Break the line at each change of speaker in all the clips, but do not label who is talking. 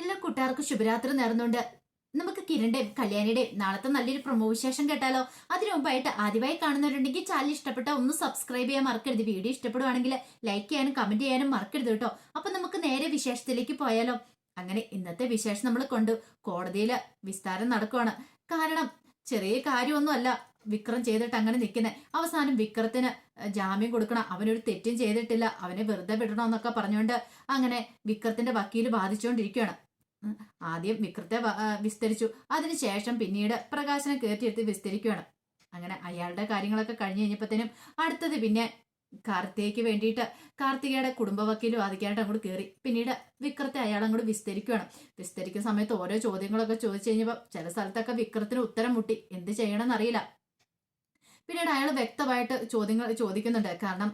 എല്ലാ കൂട്ടുകാർക്കും ശുഭരാത്രി നേർന്നുണ്ട് നമുക്ക് കിരണിന്റെയും കല്യാണിയുടെയും നാളത്തെ നല്ലൊരു പ്രൊമോ വിശേഷം കേട്ടാലോ? അതിനു മുമ്പായിട്ട് ആദ്യമായി കാണുന്നവരുണ്ടെങ്കിൽ ചാനൽ ഇഷ്ടപ്പെട്ട ഒന്ന് സബ്സ്ക്രൈബ് ചെയ്യാൻ മറക്കരുത്. വീഡിയോ ഇഷ്ടപ്പെടുവാണെങ്കിൽ ലൈക്ക് ചെയ്യാനും കമന്റ് ചെയ്യാനും മറക്കരുത് കേട്ടോ. അപ്പൊ നമുക്ക് നേരെ വിശേഷത്തിലേക്ക് പോയാലോ? അങ്ങനെ ഇന്നത്തെ വിശേഷം നമ്മൾ കൊണ്ട്. കോടതിയിൽ വിസ്താരം നടക്കുവാണ്. കാരണം ചെറിയ കാര്യമൊന്നുമല്ല. വിക്രം ചെയ്തിട്ട് അങ്ങനെ നിൽക്കുന്നത് അവസാനം വിക്രത്തിന് ജാമ്യം കൊടുക്കണം. അവനൊരു തെറ്റും ചെയ്തിട്ടില്ല. അവനെ വെറുതെ വിടണമെന്നൊക്കെ പറഞ്ഞുകൊണ്ട് അങ്ങനെ വിക്രത്തിന്റെ വക്കീൽ ബാധിച്ചുകൊണ്ടിരിക്കുകയാണ്. ആദ്യം വിക്രത്തെ വിസ്തരിച്ചു. അതിനുശേഷം പിന്നീട് പ്രകാശനെ കയറ്റിയെടുത്ത് വിസ്തരിക്കുകയാണ്. അങ്ങനെ അയാളുടെ കാര്യങ്ങളൊക്കെ കഴിഞ്ഞ് കഴിഞ്ഞപ്പോഴത്തേനും അടുത്തത് പിന്നെ കാർത്തികയ്ക്ക് വേണ്ടിയിട്ട് കാർത്തികയുടെ കുടുംബ വക്കീൽ അങ്ങോട്ട് കയറി. പിന്നീട് വിക്രത്തെ അയാൾ അങ്ങോട്ട് വിസ്തരിക്കുകയാണ്. വിസ്തരിക്കുന്ന സമയത്ത് ഓരോ ചോദ്യങ്ങളൊക്കെ ചോദിച്ചു കഴിഞ്ഞപ്പോൾ ചില സ്ഥലത്തൊക്കെ വിക്രത്തിന് ഉത്തരം മുട്ടി. എന്ത് ചെയ്യണമെന്ന് അറിയില്ല പിന്നീട് അയാൾ വ്യക്തമായിട്ട് ചോദ്യങ്ങൾ ചോദിക്കുന്നുണ്ട്. കാരണം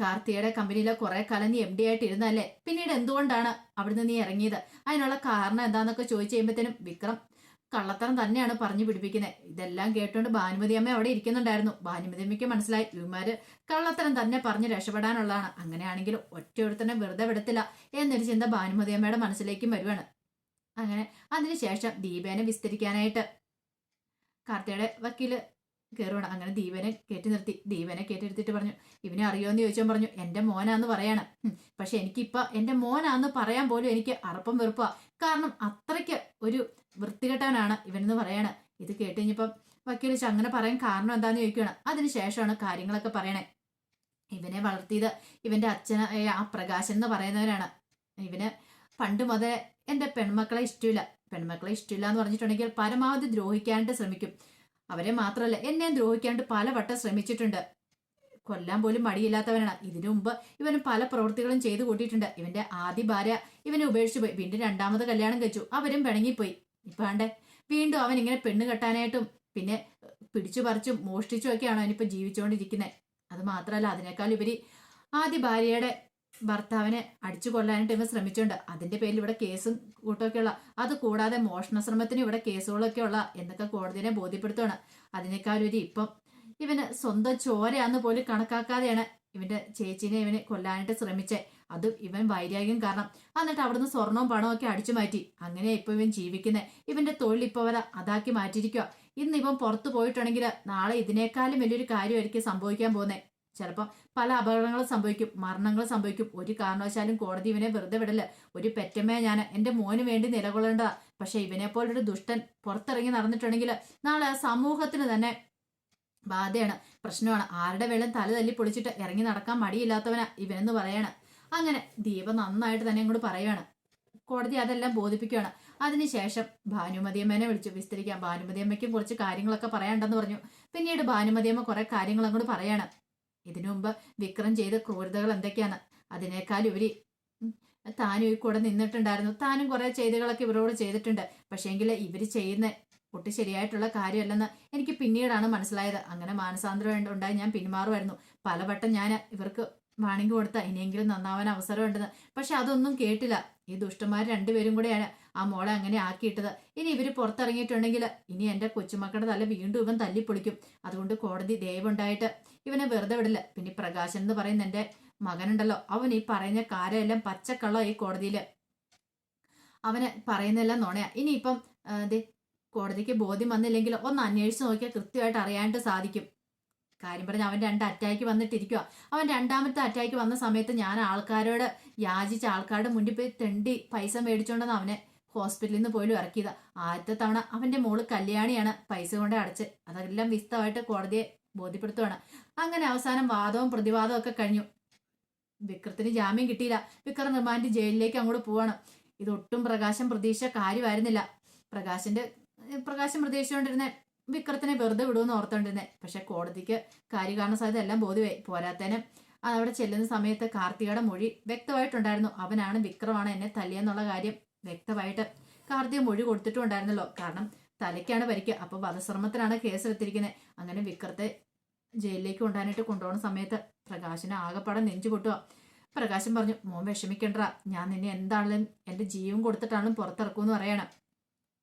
കാർത്തിയുടെ കമ്പനിയിലെ കുറെ കാലം നീ എം ഡി ആയിട്ട് ഇരുന്നല്ലേ പിന്നീട് എന്തുകൊണ്ടാണ് അവിടുന്ന് നീ ഇറങ്ങിയത്? അതിനുള്ള കാരണം എന്താണെന്നൊക്കെ ചോദിച്ചു കഴിയുമ്പോഴത്തേനും വിക്രം കള്ളത്തരം തന്നെയാണ് പറഞ്ഞു പിടിപ്പിക്കുന്നത്. ഇതെല്ലാം കേട്ടുകൊണ്ട് ഭാനുമതി അമ്മ അവിടെ ഇരിക്കുന്നുണ്ടായിരുന്നു. ഭാനുമതി അമ്മയ്ക്ക് മനസ്സിലായി. ഇവന്മാര് കള്ളത്തരം തന്നെ പറഞ്ഞ് രക്ഷപ്പെടാനുള്ളതാണ്. അങ്ങനെയാണെങ്കിലും ഒറ്റയൊരുത്തനെ വെറുതെ വിടത്തില്ല എന്നൊരു ചിന്ത ഭാനുമതി അമ്മയുടെ മനസ്സിലേക്കും വരുവാണ്. അങ്ങനെ അതിനുശേഷം ദീപേനെ വിസ്തരിക്കാനായിട്ട് കാർത്തിയുടെ വക്കീൽ കയറുവാണ് അങ്ങനെ ദീപനെ കയറ്റി നിർത്തി. ദീപനെ കയറ്റിയെടുത്തിട്ട് പറഞ്ഞു ഇവനെ അറിയോന്ന് ചോദിച്ചാൽ പറഞ്ഞു എന്റെ മോനാന്ന് പറയാണ്. പക്ഷെ എനിക്കിപ്പോൾ എന്റെ മോനാന്ന് പറയാൻ പോലും എനിക്ക് അറപ്പം വെറുപ്പാ. കാരണം അത്രയ്ക്ക് ഒരു വൃത്തികെട്ടവനാണ് ഇവനെന്ന് പറയാണ്. ഇത് കേട്ട് കഴിഞ്ഞപ്പം വക്കീൽ അങ്ങനെ പറയാൻ കാരണം എന്താന്ന് ചോദിക്കുകയാണ് അതിനുശേഷമാണ് കാര്യങ്ങളൊക്കെ പറയണേ. ഇവനെ വളർത്തിയത് ഇവന്റെ അച്ഛന ആ പ്രകാശൻ എന്ന് പറയുന്നവനാണ് ഇവന് പണ്ട് മുതൽ എന്റെ പെൺമക്കളെ ഇഷ്ടമില്ല പെൺമക്കളെ ഇഷ്ടമില്ല എന്ന് പറഞ്ഞിട്ടുണ്ടെങ്കിൽ പരമാവധി ദ്രോഹിക്കാനായിട്ട് ശ്രമിക്കും. അവരെ മാത്രമല്ല എന്നെ പല പലവട്ടം ശ്രമിച്ചിട്ടുണ്ട്. കൊല്ലാൻ പോലും മടിയില്ലാത്തവനാണ്. ഇതിനു മുമ്പ് ഇവന് പല പ്രവൃത്തികളും ചെയ്തു കൂട്ടിയിട്ടുണ്ട്. ഇവന്റെ ആദ്യ ഭാര്യ ഇവനെ ഉപേക്ഷിച്ചു പോയി. വീണ്ടും രണ്ടാമത് കല്യാണം കഴിച്ചു. അവരും പിണങ്ങിപ്പോയി. ഇപ്പൊ ആണ്ടേ വീണ്ടും അവൻ ഇങ്ങനെ പെണ്ണ് കെട്ടാനായിട്ടും പിന്നെ പിടിച്ചു പറിച്ചും മോഷ്ടിച്ചും ഒക്കെയാണ് അവനിപ്പോ ജീവിച്ചുകൊണ്ടിരിക്കുന്നത് അത് മാത്രമല്ല അതിനേക്കാൾ ഇവർ ആദ്യ ഭാര്യയുടെ ഭർത്താവിനെ അടിച്ചു കൊല്ലാനായിട്ട് ഇവൻ ശ്രമിച്ചുണ്ട് അതിന്റെ പേരിൽ ഇവിടെ കേസും കൂട്ടമൊക്കെ ഉള്ള അത് കൂടാതെ മോഷണ ശ്രമത്തിന് ഇവിടെ കേസുകളൊക്കെ ഉള്ള എന്നൊക്കെ കോടതിനെ ബോധ്യപ്പെടുത്തുകയാണ് ഒരു ഇപ്പം ഇവന് സ്വന്തം ചോരയാന്ന് പോലും കണക്കാക്കാതെയാണ് ഇവന്റെ ചേച്ചീനെ ഇവനെ കൊല്ലാനായിട്ട് ശ്രമിച്ചേ. അത് ഇവൻ വൈരാഗ്യം കാരണം. എന്നിട്ട് അവിടുന്ന് സ്വർണവും പണവും ഒക്കെ അടിച്ചു മാറ്റി. അങ്ങനെ ഇപ്പൊ ഇവൻ ജീവിക്കുന്നത് ഇവന്റെ തൊഴിൽ ഇപ്പൊ അവരെ അതാക്കി മാറ്റിയിരിക്കുക ഇന്ന് ഇവൻ പുറത്തു പോയിട്ടുണ്ടെങ്കിൽ നാളെ ഇതിനേക്കാളും വലിയൊരു കാര്യമായിരിക്കും സംഭവിക്കാൻ പോകുന്നത് ചിലപ്പോൾ പല അപകടങ്ങളും സംഭവിക്കും മരണങ്ങൾ സംഭവിക്കും. ഒരു കാരണവശാലും കോടതി ഇവനെ വെറുതെ വിടല്ല ഒരു പെറ്റമ്മയെ ഞാൻ. എന്റെ മോന് വേണ്ടി നിലകൊള്ളേണ്ടതാ പക്ഷെ ഇവനെ പോലൊരു ദുഷ്ടൻ പുറത്തിറങ്ങി നടന്നിട്ടുണ്ടെങ്കിൽ നാളെ സമൂഹത്തിന് തന്നെ ബാധയാണ് പ്രശ്നമാണ്. ആരുടെ വെള്ളം തല തല്ലി പൊളിച്ചിട്ട് ഇറങ്ങി നടക്കാൻ മടിയില്ലാത്തവനാ ഇവനെന്ന് പറയാണ്. അങ്ങനെ ദീപ നന്നായിട്ട് തന്നെ ഇങ്ങോട്ട് പറയുകയാണ് കോടതി അതെല്ലാം ബോധിപ്പിക്കുകയാണ് അതിനുശേഷം ഭാനുമതിയമ്മേനെ വിളിച്ചു. വിസ്തരിക്കാം. ഭാനുമതിയമ്മയ്ക്കും കുറച്ച് കാര്യങ്ങളൊക്കെ പറയാണ്ടെന്ന് പറഞ്ഞു. പിന്നീട് ഭാനുമതിയമ്മ കുറെ കാര്യങ്ങൾ അങ്ങോട്ട് പറയാണ്. ഇതിനു മുമ്പ് വിക്രം ചെയ്ത ക്രൂരതകൾ എന്തൊക്കെയാണ്? അതിനേക്കാൾ ഇവർ ഉം, താനും ഈ കൂടെ നിന്നിട്ടുണ്ടായിരുന്നു. താനും കുറെ ചെയ്തുകളൊക്കെ ഇവരോട് ചെയ്തിട്ടുണ്ട്. പക്ഷേങ്കിൽ ഇവർ ചെയ്യുന്ന ഒട്ടും ശരിയായിട്ടുള്ള കാര്യമല്ലെന്ന് എനിക്ക് പിന്നീടാണ് മനസ്സിലായത്. അങ്ങനെ മാനസാന്തരം ഉണ്ടായി ഞാൻ പിന്മാറുമായിരുന്നു. പലവട്ടം ഞാൻ ഇവർക്ക് വാണിംഗ് കൊടുത്ത ഇനിയെങ്കിലും നന്നാവാൻ അവസരമുണ്ടെന്ന്. പക്ഷെ അതൊന്നും കേട്ടില്ല. ഈ ദുഷ്ടന്മാർ രണ്ടുപേരും കൂടെയാണ് ആ മോളെ അങ്ങനെ ആക്കിയിട്ടത്. ഇനി ഇവർ പുറത്തിറങ്ങിയിട്ടുണ്ടെങ്കിൽ ഇനി എന്റെ കൊച്ചുമക്കളുടെ തല വീണ്ടും ഇവൻ തല്ലിപ്പൊളിക്കും. അതുകൊണ്ട് കോടതി ദയവുണ്ടായിട്ട് ഇവനെ വെറുതെ വിടില്ല. പിന്നെ പ്രകാശൻ എന്ന് പറയുന്ന എന്റെ മകനുണ്ടല്ലോ അവൻ ഈ പറയുന്ന കാര്യമെല്ലാം പച്ചക്കള്ള ഈ കോടതിയിൽ. അവനെ പറയുന്നതെല്ലാം നുണയാ. ഇനിയിപ്പം കോടതിക്ക് ബോധ്യം വന്നില്ലെങ്കിൽ ഒന്ന് അന്വേഷിച്ച് നോക്കിയാൽ കൃത്യമായിട്ട് അറിയാനായിട്ട് സാധിക്കും. കാര്യം പറഞ്ഞ് അവൻ രണ്ട് അറ്റാക്ക് വന്നിട്ടിരിക്കുക അവൻ രണ്ടാമത്തെ അറ്റാക്ക് വന്ന സമയത്ത് ഞാൻ ആൾക്കാരോട് യാചിച്ച ആൾക്കാരുടെ മുന്നിൽ പോയി തെണ്ടി പൈസ മേടിച്ചോണ്ടെന്ന് അവനെ ഹോസ്പിറ്റലിൽ നിന്ന് പോലും ഇറക്കിയത്. ആദ്യത്തെ തവണ അവന്റെ മോൾ കല്യാണിയാണ് പൈസ കൊണ്ട് അടച്ച്. അതെല്ലാം വിസ്തമായിട്ട് കോടതിയെ ബോധ്യപ്പെടുത്തുവാണ്. അങ്ങനെ അവസാനം വാദവും പ്രതിവാദവും ഒക്കെ കഴിഞ്ഞു. വിക്രത്തിന് ജാമ്യം കിട്ടിയില്ല. വിക്രം റിമാൻഡ് ജയിലിലേക്ക് അങ്ങോട്ട് പോവാണ്. ഇതൊട്ടും പ്രകാശം പ്രതീക്ഷ കാര്യമായിരുന്നില്ല. പ്രകാശിന്റെ പ്രകാശം പ്രതീക്ഷിച്ചുകൊണ്ടിരുന്ന വിക്രത്തിനെ വെറുതെ വിടുമെന്ന് ഓർത്തോണ്ടിരുന്നേ. പക്ഷെ കോടതിക്ക് കാര്യകാരണ സാധ്യത എല്ലാം ബോധ്യമായി. പോരാത്തേനെ അവിടെ ചെല്ലുന്ന സമയത്ത് കാർത്തികയുടെ മൊഴി വ്യക്തമായിട്ടുണ്ടായിരുന്നു. അവനാണ് വിക്രമാണ് എന്നെ തല്ലിയെന്നുള്ള കാര്യം വ്യക്തമായിട്ട് കാർത്തിക മൊഴി കൊടുത്തിട്ടുണ്ടായിരുന്നല്ലോ കാരണം തലയ്ക്കാണ് പരിക്ക്. അപ്പൊ വധശ്രമത്തിനാണ് കേസെടുത്തിരിക്കുന്നത് അങ്ങനെ വിക്രത്തെ ജയിലിലേക്ക് കൊണ്ടുപോകാനായിട്ട് കൊണ്ടുപോകുന്ന സമയത്ത് പ്രകാശിന് ആകെപ്പാടെ നെഞ്ചു പൊട്ടുക. പ്രകാശൻ പറഞ്ഞു മോൻ വിഷമിക്കണ്ട. ഞാൻ നിന്നെ എന്താണെങ്കിലും എന്റെ ജീവൻ കൊടുത്തിട്ടാണെങ്കിലും പുറത്തിറക്കുമെന്ന് പറയണം.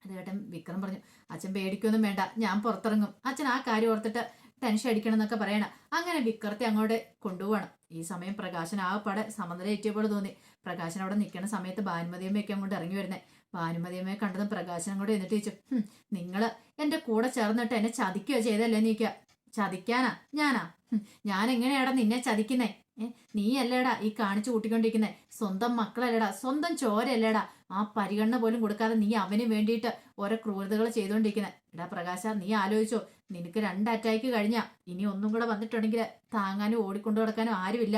അത് കേട്ടൻ വിക്രം പറഞ്ഞു അച്ഛൻ പേടിക്കൊന്നും വേണ്ട ഞാൻ പുറത്തിറങ്ങും. അച്ഛൻ ആ കാര്യം ഓർത്തിട്ട് ടെൻഷൻ അടിക്കണം എന്നൊക്കെ പറയണം. അങ്ങനെ വിക്രത്തെ അങ്ങോട്ട് കൊണ്ടുപോകണം. ഈ സമയം പ്രകാശൻ ആകെപ്പാടെ സമനില ഏറ്റിയ പോലെ തോന്നി. പ്രകാശൻ അവിടെ നിൽക്കുന്ന സമയത്ത് ഭാനുമതിയമ്മയൊക്കെ അങ്ങോട്ട് ഇറങ്ങി വരുന്നേ. ഭാനുമതിയമ്മയെ കണ്ടതും പ്രകാശൻ അങ്ങോട്ട് എന്നിട്ട് ചോദിച്ചു നിങ്ങൾ എന്റെ കൂടെ ചേർന്നിട്ട് എന്നെ ചതിക്കുകയോ ചെയ്തല്ലേ നീക്ക? ചതിക്കാനാ? ഞാനാ? ഞാൻ എങ്ങനെയാടാ നിന്നെ ചതിക്കുന്നേ? നീ അല്ലേടാ ഈ കാണിച്ചു കൂട്ടിക്കൊണ്ടിരിക്കുന്നേ? സ്വന്തം മക്കളല്ലേടാ? സ്വന്തം ചോരല്ലേടാ ആ പരിഗണന പോലും കൊടുക്കാതെ നീ അവന് വേണ്ടിയിട്ട് ഓരോ ക്രൂരതകൾ ചെയ്തുകൊണ്ടിരിക്കുന്നത് എടാ പ്രകാശ നീ ആലോചിച്ചോ. നിനക്ക് രണ്ട് അറ്റാക്ക് കഴിഞ്ഞാ ഇനി ഒന്നും കൂടെ വന്നിട്ടുണ്ടെങ്കിൽ താങ്ങാനും ഓടിക്കൊണ്ടു നടക്കാനും ആരുമില്ല.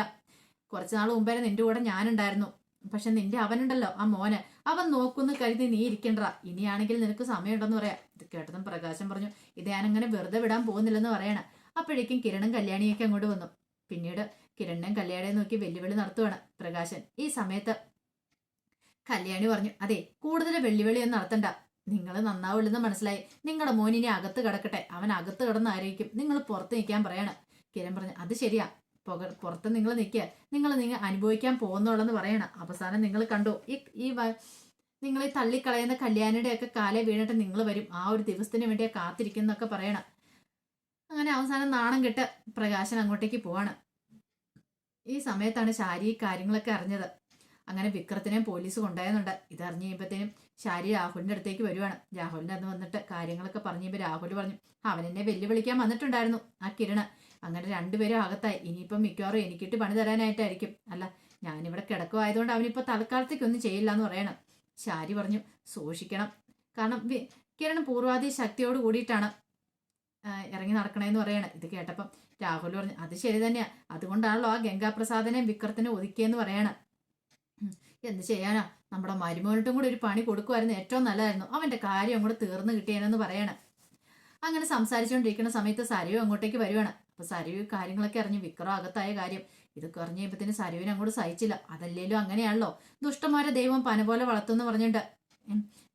കുറച്ച് നാൾ മുമ്പേ നിന്റെ കൂടെ ഞാനുണ്ടായിരുന്നു. പക്ഷെ നിന്റെ അവനുണ്ടല്ലോ ആ മോന്. അവൻ നോക്കുന്നു കരുതി നീ ഇരിക്കണ്ട. ഇനിയാണെങ്കിൽ നിനക്ക് സമയമുണ്ടെന്ന് പറയാം. ഇത് കേട്ടതും പ്രകാശം പറഞ്ഞു ഇത് ഞാനങ്ങനെ വെറുതെ വിടാൻ പോകുന്നില്ലെന്ന് പറയണം. അപ്പോഴേക്കും കിരണും കല്യാണിയൊക്കെ അങ്ങോട്ട് വന്നു. പിന്നീട് കിരണ്ണൻ കല്യാണിയെ നോക്കി വെല്ലുവിളി നടത്തുവാണ് പ്രകാശൻ. ഈ സമയത്ത് കല്യാണി പറഞ്ഞു അതെ കൂടുതൽ വെള്ളിവെളിയൊന്നും നടത്തണ്ട. നിങ്ങൾ നന്നാവില്ലെന്ന് മനസ്സിലായി. നിങ്ങളുടെ മോനിനെ അകത്ത് കിടക്കട്ടെ. അവൻ അകത്ത് കിടന്നായിരിക്കും നിങ്ങൾ പുറത്ത് നിൽക്കാൻ പറയണം. കിരൺ പറഞ്ഞു അത് ശരിയാ. പുക പുറത്ത് നിങ്ങൾ നിൽക്കുക നിങ്ങൾ നിങ്ങൾ അനുഭവിക്കാൻ പോകുന്നുള്ളെന്ന് പറയണം. അവസാനം നിങ്ങൾ കണ്ടു. ഈ ഈ നിങ്ങൾ ഈ തള്ളിക്കളയുന്ന കല്യാണിയുടെ ഒക്കെ കാലെ വീണിട്ട് നിങ്ങൾ വരും. ആ ഒരു ദിവസത്തിന് വേണ്ടിയാ കാത്തിരിക്കുന്നൊക്കെ പറയണം. അങ്ങനെ അവസാനം നാണം കെട്ട് പ്രകാശൻ അങ്ങോട്ടേക്ക് പോവാണ്. ഈ സമയത്താണ് ശാരീരിക കാര്യങ്ങളൊക്കെ അറിഞ്ഞത്. അങ്ങനെ വിക്രത്തിനെയും പോലീസ് കൊണ്ടുപോയെന്നുണ്ട്. ഇതറിഞ്ഞ് കഴിയുമ്പോഴത്തേനും ശാരി രാഹുലിന്റെ അടുത്തേക്ക് വരുവാണ്. രാഹുലിന്റെ അന്ന് വന്നിട്ട് കാര്യങ്ങളൊക്കെ പറഞ്ഞു കഴിയുമ്പോൾ രാഹുൽ പറഞ്ഞു അവൻ എന്നെ വെല്ലുവിളിക്കാൻ വന്നിട്ടുണ്ടായിരുന്നു ആ കിരണ്. അങ്ങനെ രണ്ടുപേരും അകത്തായി. ഇനിയിപ്പം മിക്കവാറും എനിക്കിട്ട് പണി തരാനായിട്ടായിരിക്കും. അല്ല ഞാനിവിടെ കിടക്കുമായതുകൊണ്ട് അവനിപ്പോൾ തൽക്കാലത്തേക്കൊന്നും ചെയ്യില്ല എന്ന് പറയണം. ശാരി പറഞ്ഞു സൂക്ഷിക്കണം. കാരണം കിരൺ പൂർവാധി ശക്തിയോട് കൂടിയിട്ടാണ് ഇറങ്ങി നടക്കണേന്ന് പറയണം. ഇത് കേട്ടപ്പം രാഹുൽ പറഞ്ഞു അത് ശരി തന്നെയാ. അതുകൊണ്ടാണല്ലോ ആ ഗംഗാപ്രസാദനെ വിക്രത്തിനെ ഒതുക്കിയെന്ന് പറയണം. എന്ത് ചെയ്യാനാ? നമ്മുടെ മരുമോനിട്ടും കൂടി ഒരു പണി കൊടുക്കുമായിരുന്നു ഏറ്റവും നല്ലതായിരുന്നു. അവന്റെ കാര്യം കൂടെ തീർന്നു കിട്ടിയേനെന്ന് പറയണം. അങ്ങനെ സംസാരിച്ചുകൊണ്ടിരിക്കുന്ന സമയത്ത് സരയു അങ്ങോട്ടേക്ക് വരുവാണ്. അപ്പൊ സരയു കാര്യങ്ങളൊക്കെ അറിഞ്ഞ് വിക്രം അകത്തായ കാര്യം. ഇത് അറിഞ്ഞു കഴിയുമ്പത്തിന് അങ്ങോട്ട് സഹിച്ചില്ല. അതല്ലേലും അങ്ങനെയാണല്ലോ. ദുഷ്ടന്മാരെ ദൈവം പന പോലെ വളർത്തുമെന്ന് പറഞ്ഞിട്ടുണ്ട്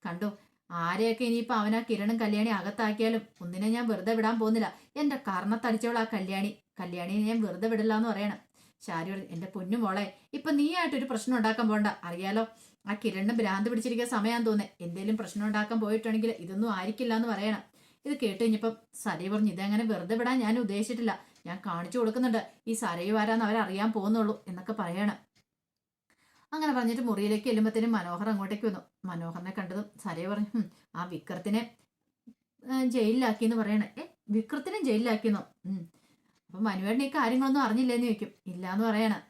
കണ്ടോ? ആരെയൊക്കെ ഇനിയിപ്പോ അവനാ കിരണും കല്യാണി അകത്താക്കിയാലും ഒന്നിനെ ഞാൻ വെറുതെ വിടാൻ പോകുന്നില്ല. എന്റെ കർണത്തടിച്ചവൾ ആ കല്യാണി. കല്യാണിയെ ഞാൻ വെറുതെ വിടില്ല എന്ന് പറയണം. ശാരി പറഞ്ഞു എന്റെ പൊന്നു മോളെ ഇപ്പൊ നീ ആയിട്ടൊരു പ്രശ്നം ഉണ്ടാക്കാൻ പോണ്ട. അറിയാലോ ആ കിരണ് ഭ്രാന്ത് പിടിച്ചിരിക്കുന്ന സമയം തോന്നേ എന്തേലും പ്രശ്നം ഉണ്ടാക്കാൻ പോയിട്ടുണ്ടെങ്കിൽ ഇതൊന്നും ആയിരിക്കില്ല എന്ന് പറയണം. ഇത് കേട്ട് കഴിഞ്ഞപ്പം പറഞ്ഞു ഇതങ്ങനെ വെറുതെ വിടാൻ ഞാൻ ഉദ്ദേശിച്ചിട്ടില്ല. ഞാൻ കാണിച്ചു കൊടുക്കുന്നുണ്ട്. ഈ സരയു ആരാന്ന് അവരറിയാൻ പോകുന്നുള്ളൂ എന്നൊക്കെ പറയണം. അങ്ങനെ പറഞ്ഞിട്ട് മുറിയിലേക്ക് ചെല്ലുമ്പോഴത്തേനും മനോഹർ അങ്ങോട്ടേക്ക് വന്നു. മനോഹറിനെ കണ്ടതും സരയു പറഞ്ഞു ആ വിക്രത്തിനെ ജയിലിലാക്കി എന്ന് പറയണേ. ഏ വിക്രത്തിനെ ജയിലിലാക്കിയെന്നോ? അപ്പൊ മനുവേട്ടൻ ഈ കാര്യങ്ങളൊന്നും അറിഞ്ഞില്ലെന്ന് ചോദിക്കും. ഇല്ലാന്ന് പറയണം.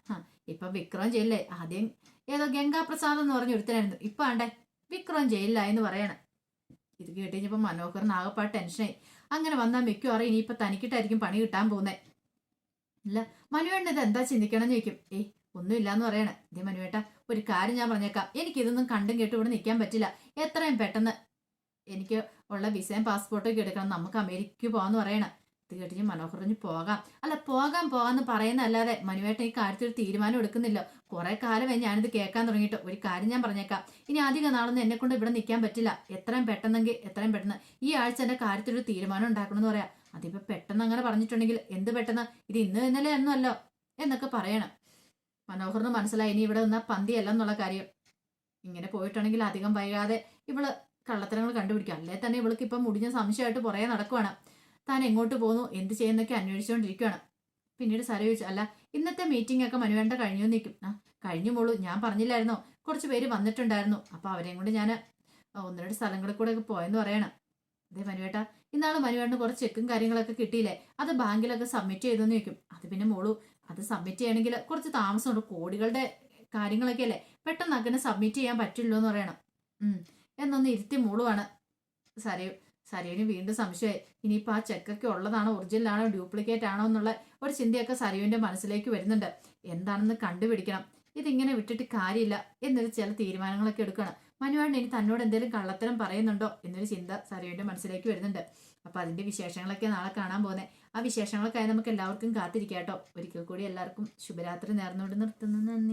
ഇപ്പൊ വിക്രം ജയിലേ ആദ്യം ഏതോ ഗംഗാപ്രസാദ് എന്ന് പറഞ്ഞ ഒരുത്തനായിരുന്നു. ഇപ്പൊ ആണ്ടേ വിക്രം എന്ന് പറയണ. ഇത് കേട്ട് കഴിഞ്ഞപ്പോ മനോഹറിന് ആകെപ്പാട് ടെൻഷനായി. അങ്ങനെ വന്നാൽ മിക്കവാറും ഇനിയിപ്പൊ തനിക്കിട്ടായിരിക്കും പണി കിട്ടാൻ പോകുന്നേ. ഇല്ല മനുവേട്ടൻ ഇത് എന്താ ചിന്തിക്കണം ചോദിക്കും. ഏയ് ഒന്നുമില്ലാന്ന് പറയണ. ഇതേ മനുവേട്ട ഒരു കാര്യം ഞാൻ പറഞ്ഞേക്കാം. എനിക്ക് ഇതൊന്നും കണ്ടും കേട്ടും ഇവിടെ നിൽക്കാൻ പറ്റില്ല. എത്രയും പെട്ടെന്ന് എനിക്ക് ഉള്ള വിസയും പാസ്പോർട്ടും ഒക്കെ എടുക്കണം. നമുക്ക് അമേരിക്കയ്ക്ക് പോകാമെന്ന് പറയണ. കേട്ടിട്ട് മനോഹർ പറഞ്ഞു പോകാം. അല്ല പോകാൻ പോകാന്ന് പറയുന്നല്ലാതെ മനുവേട്ടൻ ഈ കാര്യത്തിൽ തീരുമാനം എടുക്കുന്നില്ല. കുറെ കാലമായി ഞാനിത് കേൾക്കാൻ തുടങ്ങിയിട്ട് ഒരു കാര്യം ഞാൻ പറഞ്ഞേക്കാം. ഇനി അധികം നാളൊന്നും എന്നെ കൊണ്ട് ഇവിടെ നിൽക്കാൻ പറ്റില്ല. എത്രയും പെട്ടെന്നെങ്കിൽ എത്രയും പെട്ടെന്ന് ഈ ആഴ്ച എന്റെ കാര്യത്തിൽ ഒരു തീരുമാനം ഉണ്ടാക്കണം എന്ന് പറയാം. അതിപ്പോ പെട്ടെന്ന് അങ്ങനെ പറഞ്ഞിട്ടുണ്ടെങ്കിൽ എന്ത് പെട്ടെന്ന്? ഇത് ഇന്ന് ഇന്നലെ ഒന്നുമല്ലോ എന്നൊക്കെ പറയണം. മനോഹറിന് മനസ്സിലായി ഇനി ഇവിടെ നിന്നാ പന്തിയല്ല എന്നുള്ള കാര്യം. ഇങ്ങനെ പോയിട്ടുണ്ടെങ്കിൽ അധികം വൈകാതെ ഇവൾ കള്ളത്തരങ്ങൾ കണ്ടുപിടിക്കാം. അല്ലേ തന്നെ ഇവൾക്ക് ഇപ്പം മുടിഞ്ഞ സംശയമായിട്ട് പുറകെ നടക്കുവാണ്. താൻ എങ്ങോട്ട് പോകുന്നു? എന്ത് ചെയ്യുന്നൊക്കെ അന്വേഷിച്ചുകൊണ്ടിരിക്കുകയാണ് പിന്നീട് സാര ചോദിച്ചു അല്ല ഇന്നത്തെ മീറ്റിംഗ് ഒക്കെ മനുവേണ്ട കഴിഞ്ഞു നിൽക്കും ആ കഴിഞ്ഞു മോളൂ ഞാൻ പറഞ്ഞില്ലായിരുന്നോ? കുറച്ച് പേര് വന്നിട്ടുണ്ടായിരുന്നു. അപ്പൊ അവരെയും കൊണ്ട് ഞാൻ ഒന്ന് രണ്ട് സ്ഥലങ്ങളിൽ കൂടെ ഒക്കെ പോയെന്ന് പറയണം. അതെ മനുവേട്ട ഇന്നാൾ മനുവേട്ടന് കുറച്ച് ചെക്കും കാര്യങ്ങളൊക്കെ കിട്ടിയില്ലേ? അത് ബാങ്കിലൊക്കെ സബ്മിറ്റ് ചെയ്തെന്ന് ചോദിക്കും. അത് പിന്നെ മോളു അത് സബ്മിറ്റ് ചെയ്യണമെങ്കിൽ കുറച്ച് താമസമുണ്ട്. കോടികളുടെ കാര്യങ്ങളൊക്കെ അല്ലേ? പെട്ടെന്ന് അങ്ങനെ സബ്മിറ്റ് ചെയ്യാൻ പറ്റില്ലോ എന്ന് പറയണം. എന്നൊന്ന് ഇരുത്തി മോളുവാണ്. സരയു സരയുവിന് വീണ്ടും സംശയമായി. ഇനിയിപ്പോൾ ആ ചെക്കൊക്കെ ഉള്ളതാണോ? ഒറിജിനലാണോ? ഡ്യൂപ്ലിക്കേറ്റ് ആണോ? എന്നുള്ള ഒരു ചിന്തയൊക്കെ സരയുവിന്റെ മനസ്സിലേക്ക് വരുന്നുണ്ട്. എന്താണെന്ന് കണ്ടുപിടിക്കണം. ഇതിങ്ങനെ വിട്ടിട്ട് കാര്യമില്ല എന്നൊരു ചില തീരുമാനങ്ങളൊക്കെ എടുക്കണം. മനുവാണ് ഇനി തന്നോട് എന്തെങ്കിലും കള്ളത്തരം പറയുന്നുണ്ടോ എന്നൊരു ചിന്ത സരയുവിന്റെ മനസ്സിലേക്ക് വരുന്നുണ്ട്. അപ്പോൾ അതിന്റെ വിശേഷങ്ങളൊക്കെ നാളെ കാണാൻ പോകുന്നത് ആ വിശേഷങ്ങൾക്കായി നമുക്ക് എല്ലാവർക്കും കാത്തിരിക്കാം കേട്ടോ. ഒരിക്കൽ കൂടി എല്ലാവർക്കും ശുഭരാത്രി നേർന്നുകൊണ്ട് നിർത്തുന്നു. നന്ദി.